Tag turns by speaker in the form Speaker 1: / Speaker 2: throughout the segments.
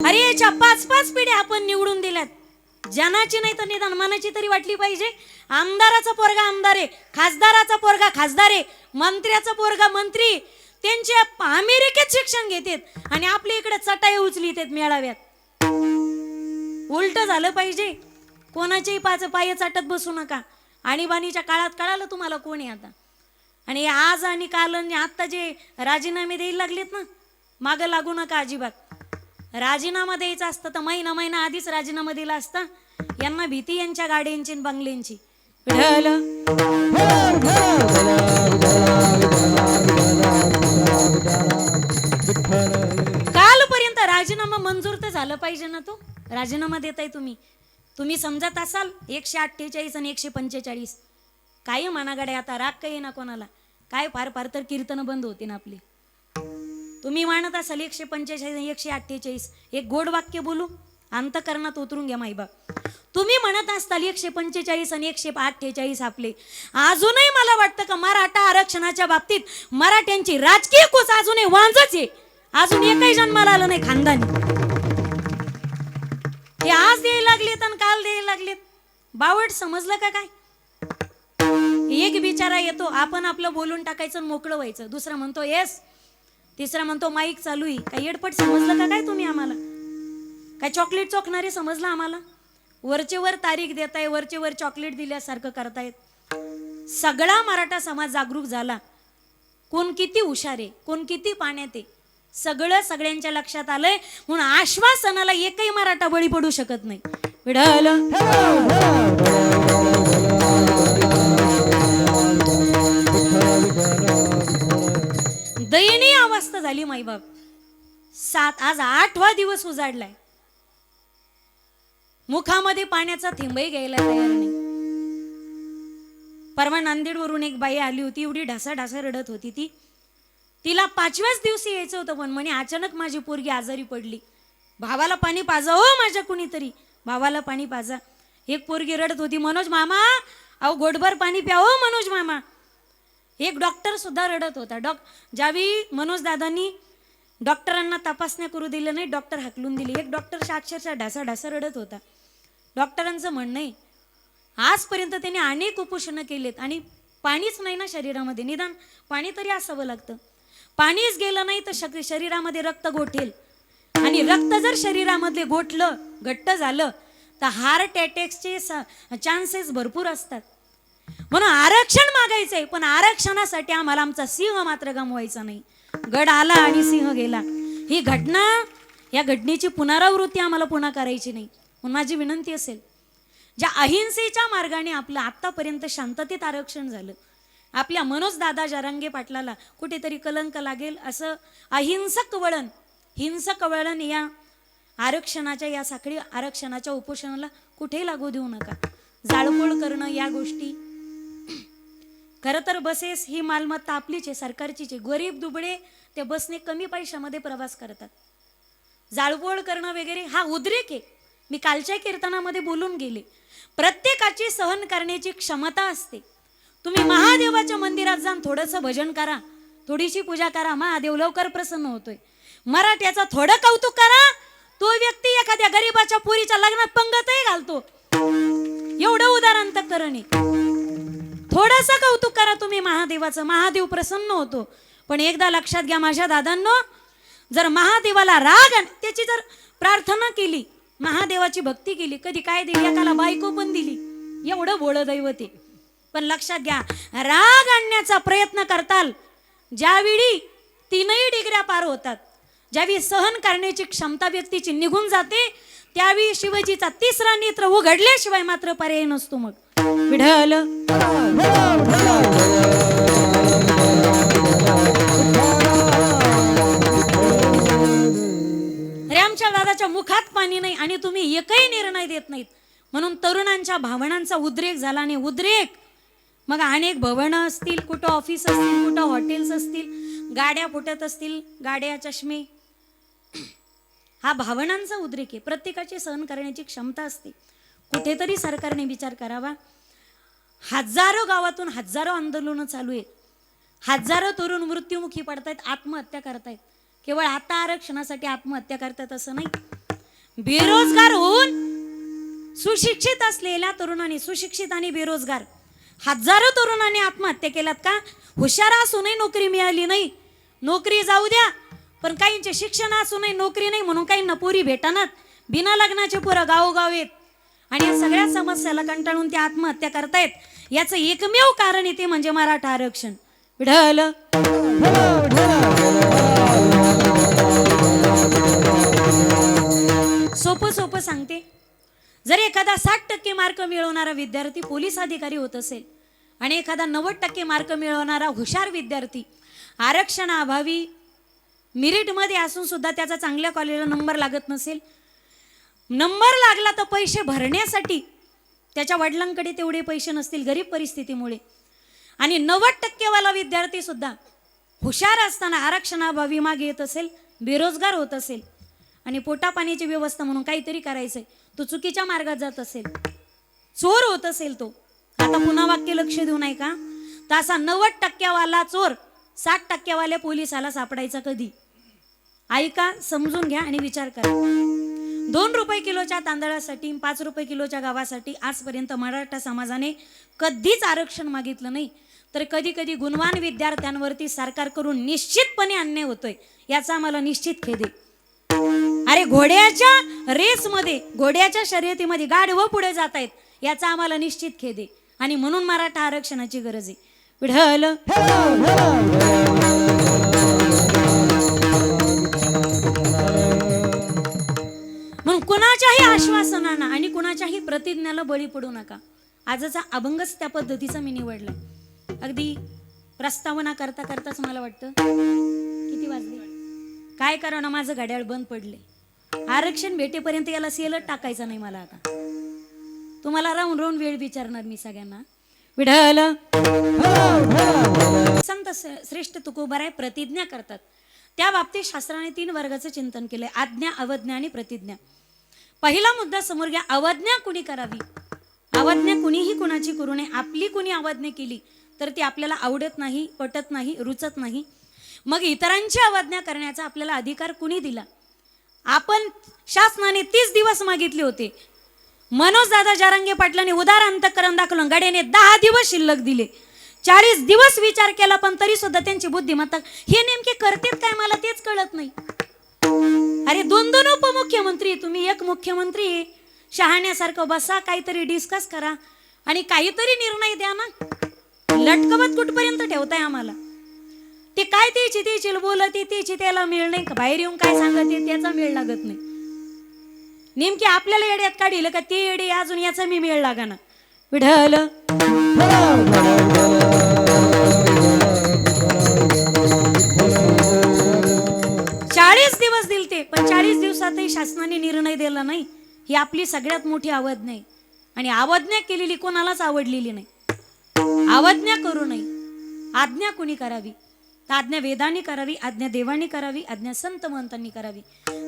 Speaker 1: अरे याच्या पाच पाच पिढ्या आपण निवडून दिल्यात. जनाची नाही तर निदान मनाची तरी वाटली पाहिजे. आमदाराचा पोरगा आमदार आहे खासदाराचा पोरगा खासदार आहे मंत्र्याचा पोरगा मंत्री. त्यांचे अमेरिकेत शिक्षण घेतात आणि आपल्या इकडे चटाई उचली येतात मेळाव्यात. उलट झालं पाहिजे. कोणाचेही पाच पाय चाटत बसू नका. आणीबाणीच्या काळात कळालं तुम्हाला कोण आहे आता? आणि आज आणि काल आणि आत्ता जे राजीनामे द्यायला लागलेत ना मागं लागू नका अजिबात. राजीनामा द्यायचा असतं तर महिना महिना आधीच राजीनामा दिला असता. यांना भीती यांच्या गाड्यांची बंगल्यांची कालपर्यंत राजीनामा मंजूर तर झालं पाहिजे ना तो? राजीनामा देताय तुम्ही. तुम्ही समजत असाल एकशे अठ्ठेचाळीस आणि एकशे पंचेचाळीस. काय मनाकडे आता राग काही ना कोणाला. काय फार फार तर कीर्तन बंद होतील ना आपली. तुम्ही म्हणत असाल एकशे पंचेचाळीस एकशे अठ्ठेचाळीस. एक गोड वाक्य बोलू? अंतकरणात उतरून घ्या माईबाप तुम्ही म्हणत असताल एकशे पंचेचाळीस आणि एकशे अठ्ठेचाळीस आपले. अजूनही मला वाटतं का मराठा आरक्षणाच्या बाबतीत मराठ्यांची राजकीय कूच अजूनही वांजच आहे. अजून एकही जन्माला आलं नाही खानदानी. हे आज द्यायला लागलेत आणि काल द्यायला लागलेत. बावट समजलं का काय? एक बिचारा येतो आपण आपलं बोलून टाकायचं मोकळं व्हायचं. दुसरा म्हणतो येस तिसरा म्हणतो माईक चालू आहे. काय येडपट समजलं का काय तुम्ही आम्हाला? काय चॉकलेट चोखणारे समजलं आम्हाला? वरचे वर तारीख देताय वरचे वर चॉकलेट दिल्यासारखं करतायत. सगळा मराठा समाज जागरूक झाला. कोण किती हुशार आहे कोण किती पाण्यात आहे सगळं सगळ्यांच्या लक्षात आलंय. म्हणून आश्वासनाला एकही मराठा बळी पडू शकत नाही. विढल दयनीय झाली माईबाप सात आज आठवा दिवस उजाडलाय. मुखामध्ये पाण्याचा थेंबही घ्यायला तयार नाही. परवा नांदेडवरून एक बाई आली होती एवढी ढासा ढासा रडत होती ती. तिला पाचव्याच दिवशी यायचं होतं पण म्हणे अचानक माझी पोरगी आजारी पडली. भावाला पाणी पाजा हो माझ्या कुणीतरी. भावाला पाणी पाजा. एक पोरगी रडत होती मनोज मामा अहो गोडभर पाणी प्या हो मनोज मामा. एक डॉक्टर सुद्धा रडत होता. डॉक ज्यावेळी मनोजदादांनी डॉक्टरांना तपासण्या करू दिलं नाही डॉक्टर हाकलून दिली. एक डॉक्टर अक्षरशः ढासा ढासा रडत होता. डॉक्टरांचं म्हणणं आहे आजपर्यंत त्यांनी अनेक उपोषणं केलेत आणि पाणीच नाही ना शरीरामध्ये. निदान पाणी तरी असावं लागतं. पाणीच गेलं नाही तर शक- शरीरामध्ये रक्त गोठेल. आणि रक्त जर शरीरामधले गोठलं घट्ट झालं तर हार्ट अटॅक्सचे चान्सेस भरपूर असतात. म्हणून आरक्षण मागायचंय पण आरक्षणासाठी आम्हाला आमचा सिंह मात्र गमवायचा नाही. गड आला आणि सिंह गेला. ही घटना या घटनेची पुनरावृत्ती आम्हाला पुन्हा करायची नाही. म्हणून माझी विनंती असेल ज्या अहिंसेच्या मार्गाने आपलं आत्तापर्यंत शांततेत आरक्षण झालं आपल्या मनोज दादा जरांगे पाटलाला कुठेतरी कलंक लागेल असं अहिंसक वळण हिंसक वळण या आरक्षणाच्या या साखळी आरक्षणाच्या उपोषणाला कुठेही लागू देऊ नका. जाळपोळ करणं या गोष्टी खरं तर बसेस ही मालमत्ता आपलीच आहे सरकारचीच आहे. गरीब दुबळे ते बसने कमी पैशामध्ये प्रवास करतात. जाळपोळ करणं वगैरे हा उद्रेक आहे. मी कालच्या कीर्तनामध्ये बोलून गेले. प्रत्येकाची सहन करण्याची क्षमता असते. तुम्ही महादेवाच्या मंदिरात जाऊन थोडंसं भजन करा थोडीशी पूजा करा. महादेव लवकर प्रसन्न होतोय. मराठ्याचं थोडं कौतुक करा. तो व्यक्ती एखाद्या गरीबाच्या पुरीच्या लग्नात पंगतही घालतो. एवढं उदाहरण तर करणे थोडासा कौतुक करा तुम्ही महादेवाचं. महादेव प्रसन्न होतो. पण एकदा लक्षात घ्या माझ्या दादांनो जर महादेवाला राग आण- त्याची जर प्रार्थना केली महादेवाची भक्ती केली कधी काय दिली एकाला बायको पण दिली एवढं बोळ दैवते पण लक्षात घ्या राग आणण्याचा प्रयत्न करताल ज्यावेळी तीनही डिग्र्या पार होतात ज्यावेळी सहन करण्याची क्षमता व्यक्तीची निघून जाते त्यावेळी शिवाजीचा तिसरा नेत्र उघडल्याशिवाय मात्र पर्याय नसतो मग. विढल अरे आमच्या दादाच्या मुखात पाणी नाही आणि तुम्ही एकही निर्णय देत नाहीत. म्हणून तरुणांच्या भावनांचा उद्रेक झाला आणि उद्रेक. मग अनेक भवनं असतील कुठं ऑफिस असतील कुठं हॉटेल्स असतील गाड्या फुटत असतील गाड्या चष्मे. हा भावनांचा उद्रेक आहे. प्रत्येकाची सहन करण्याची क्षमता असते. कुठेतरी सरकारने विचार करावा. हजारो गावातून हजारो आंदोलनं चालू आहेत. हजारो तरुण मृत्युमुखी पडतायत आत्महत्या करतायत. केवळ आता आरक्षणासाठी आत्महत्या करतात असं नाही. बेरोजगार होऊन सुशिक्षित असलेल्या तरुणांनी सुशिक्षित आणि बेरोजगार हजारो तरुणांनी आत्महत्या केल्यात का? हुशार असूनही नोकरी मिळाली नाही. नोकरी जाऊ द्या पण काहींचे शिक्षण असूनही नोकरी नाही म्हणून काहींना पोरी भेटणार बिना लग्नाचे पुरं गावोगाव येत आणि या सगळ्या समस्याला कंटाळून ते आत्महत्या करतायत. याचं एकमेव कारण येते म्हणजे मराठा आरक्षण. ढल सोपं सोपं सांगते. जर एखादा साठ टक्के मार्क मिळवणारा विद्यार्थी पोलीस अधिकारी होत असेल आणि एखादा नव्वद टक्के मार्क मिळवणारा हुशार विद्यार्थी आरक्षणाअभावी मिरिटमध्ये असून सुद्धा त्याचा चांगल्या कॉलेजला नंबर लागत नसेल नंबर लागला तर पैसे भरण्यासाठी. त्याच्या वडिलांकडे तेवढे पैसे नसतील गरीब परिस्थितीमुळे. आणि नव्वद टक्केवाला विद्यार्थी सुद्धा हुशार असताना आरक्षणाभावी मागे येत असेल बेरोजगार होत असेल आणि पोटापाण्याची व्यवस्था म्हणून काहीतरी करायचंय तो चुकीच्या मार्गात जात असेल चोर होत असेल तो. आता पुन्हा वाक्य लक्ष देऊ नाही का? तर असा नव्वद टक्क्यावाला चोर साठ टक्क्यावाल्या पोलिसाला सापडायचा कधी? ऐका समजून घ्या आणि विचार करा. दोन रुपये किलोच्या तांदळासाठी पाच रुपये किलोच्या गावासाठी आजपर्यंत मराठा समाजाने कधीच आरक्षण मागितलं नाही. तर कधी कधी गुणवान विद्यार्थ्यांवरती सरकार करून निश्चितपणे अन्याय होतोय याचा आम्हाला निश्चित खेद आहे. अरे घोड्याच्या रेसमध्ये घोड्याच्या शर्यतीमध्ये गाढवं पुढे जात आहेत याचा आम्हाला निश्चित खेद आहे. आणि म्हणून मराठा आरक्षणाची गरज आहे. विढल प्रतिज्ञाला बळी पडू नका. आजचा अभंगच त्या पद्धतीचा मी निवडला. अगदी प्रस्तावना करता करताच मला वाटतं. किती वाजले? काय करावं माझं घड्याळ बंद पडले? आरक्षण भेटेपर्यंत याला सेलच टाकायचं नाही मला आता. तुम्हाला राहून राहून वेळ विचारणार मी सगळ्यांना. विढल संत श्रेष्ठ तुकोबाराय प्रतिज्ञा करतात. त्या बाबतीत शास्त्राने तीन वर्गाचं चिंतन केलंय. आज्ञा अवज्ञा आणि प्रतिज्ञा. पहिला मुद्दा समोर घ्या अवज्ञा कुणी करावी? अवज्ञा कुणीही कुणाची करू नये. आपली कुणी अवज्ञा केली तर ती आपल्याला आवडत नाही पटत नाही रुचत नाही. मग इतरांची अवज्ञा करण्याचा आपल्याला अधिकार कुणी दिला? आपण शासनाने तीस दिवस मागितले होते. मनोज दादा जारंगे पाटलांनी उदार अंतकरण दाखवलं. गड्याने दहा दिवस शिल्लक दिले. चाळीस दिवस विचार केला पण तरी सुद्धा त्यांची बुद्धिमत्ता हे नेमके करतेत काय? मला तेच कळत नाही. अरे दोन दोन उपमुख्यमंत्री तुम्ही एक मुख्यमंत्री. शहाण्यासारखं बसा काहीतरी डिस्कस करा. आणि काहीतरी निर्णय द्या ना. लटकवत कुठपर्यंत ठेवताय आम्हाला? ते काय त्याची त्याची बोलत आहे त्याची त्याला मिळ नाही. बाहेर येऊन काय सांगत त्याचा मेळ लागत नाही. नेमकी आपल्याला येड्यात काढील का ती येडी अजून याचा मी मेळ लागा ना विढल दिवस दिल ते पण चाळीस दिवसातही शासनाने निर्णय दिला नाही. ही आपली सगळ्यात मोठी अवज्ञा आहे आणि अवज्ञा केलेली कोणालाच आवडलेली नाही. अवज्ञा करू नये. आज्ञा कुणी करावी? तर आज्ञा वेदानी करावी आज्ञा देवानी करावी आज्ञा संत महंतांनी करावी.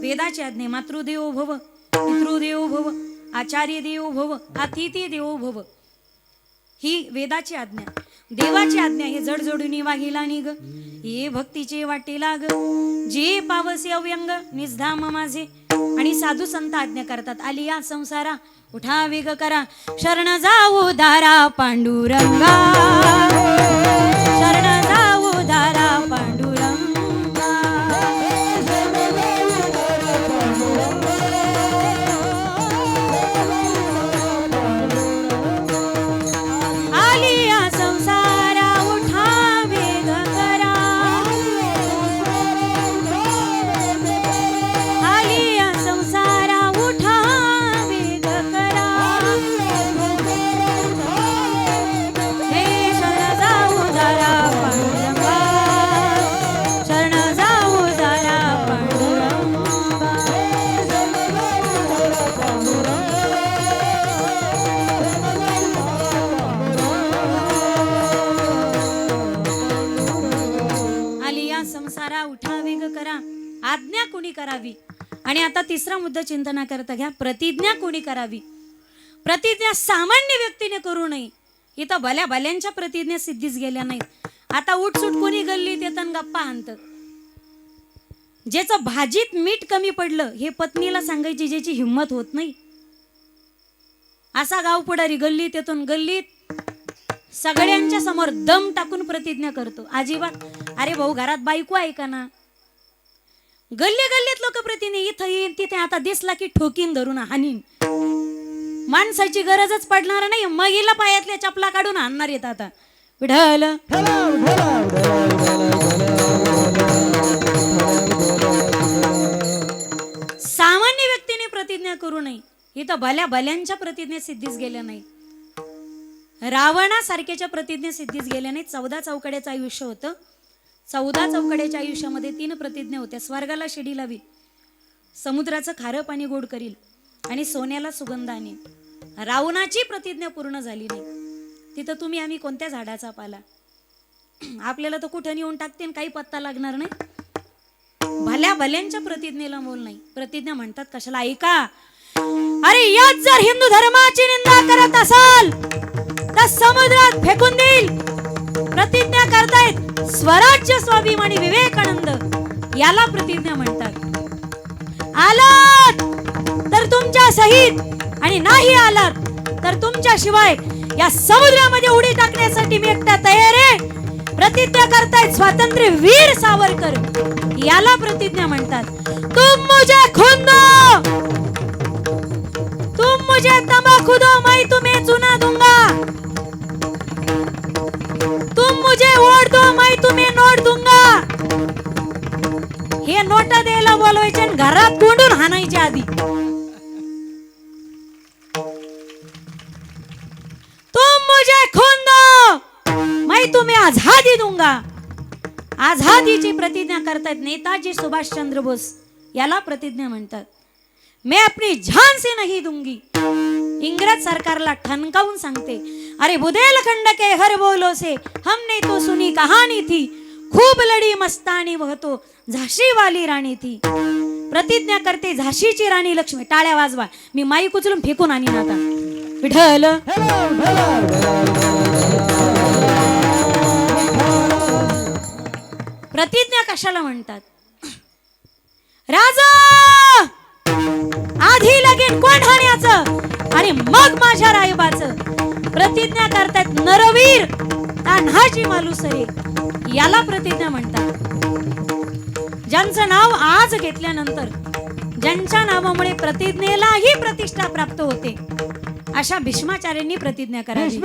Speaker 1: वेदाची आज्ञा मातृदेवो भव पितृदेव भव आचार्य देवो भव अतिथी देवो भव. ही वेदाची आज्ञा. देवाची आज्ञा हे जडजोडून वाहिला निग ये भक्तीचे वाटे लाग. जे पावसी अव्यंग निजधाम माझे. आणि साधू संत आज्ञा करतात आली या संसारा उठा वेग करा. शरण जाऊ दारा पांडुरंगा. तिसरा मुद्दा चिंतना करता घ्या. प्रतिज्ञा कोणी करावी? प्रतिज्ञा सामान्य व्यक्तीने करू नये. इथं भल्या भल्यांच्या प्रतिज्ञा सिद्धीच गेल्या नाहीत. आता उठसूट कोणी गल्ली येतात गप्पा आणतात ज्याचं भाजीत मीठ कमी पडलं हे पत्नीला सांगायची ज्याची हिंमत होत नाही. असा गाव पुढारी गल्लीत येतून गल्लीत सगळ्यांच्या समोर दम टाकून प्रतिज्ञा करतो. अजिबात अरे भाऊ घरात बायको आहे का ना? गल्ली गल्लीत लोक प्रतिज्ञा इथं येईन तिथे आता दिसला की ठोकीन धरून हानीन. माणसाची गरजच पडणार नाही महिला पायातल्या चपला काढून आणणार येत आता. विढल सामान्य व्यक्तीने प्रतिज्ञा करू नये. इथं भल्या भल्यांच्या प्रतिज्ञा सिद्धीस गेल्या नाही. रावणासारख्याच्या प्रतिज्ञा सिद्धीस गेल्या नाही. चौदा चौकड्याचं आयुष्य होतं. चौदा चौकड्याच्या आयुष्यामध्ये तीन प्रतिज्ञा होत्या. स्वर्गाला शिडी लावी समुद्राचं खारं पाणी गोड करील आणि सोन्याला सुगंध आणेल. रावणाची प्रतिज्ञा पूर्ण झाली नाही. तिथं तुम्ही आम्ही कोणत्या झाडाचा पाला? आपल्याला तर कुठं नेऊन टाकते काही पत्ता लागणार नाही. भल्या भल्यांच्या प्रतिज्ञेला मोल नाही. प्रतिज्ञा म्हणतात कशाला ऐका अरे याच जर हिंदू धर्माची निंदा करत असाल तर समुद्रात फेकून देईल. प्रतिज्ञा करतायत स्वराज्य स्वाभिमानी विवेकानंद याला प्रतिज्ञा म्हणतात. आलात तर तुमच्या सहित आणि नाही आलात तर तुमच्या शिवाय या समुद्रामध्ये उडी टाकण्यासाठी मी एकटा तयार आहे. प्रतिज्ञा करतायत स्वातंत्र्य वीर सावरकर याला प्रतिज्ञा म्हणतात. तुम मुझे खून दो तुम मुझे तंबाखू दो मैं तुम्हें चुना दूंगा. नाही तुम्ही नोट दुंगा हे नोट द्यायला बोलवायचे घरात कोंडून हाणायचे आधी. तुम मुझे खून दो. मैं तुम्हें आजादी दूंगा आझादीची प्रतिज्ञा करतायत नेताजी सुभाषचंद्र बोस. याला प्रतिज्ञा म्हणतात. मी आपली जान से नहीं दूंगी इंग्रज सरकारला ठणकावून सांगते. अरे बुदेलखंड के हर बोलो से। हमने तो सुनी कहानी थी। खूप लढी मस्तानी वह तो झाशी वाली राणी थी। प्रतिज्ञा करते झाशीची राणी लक्ष्मी टाळ्या वाजवा। मी माईक उचलून फेकून आणीन आता। विठल प्रतिज्ञा कशाला म्हणतात? राजा! आधी लगेन कोण हाण्याचं? आणि मग माझ्या रायबाचं? प्रतिज्ञा करतात नरवीर तान्हाची मालुसरे याला प्रतिज्ञा म्हणतात. ज्यांचं नाव आज घेतल्यानंतर ज्यांच्या नावामुळे प्रतिज्ञेलाही प्रतिष्ठा प्राप्त होते अशा भीष्माचार्यांनी प्रतिज्ञा करावी.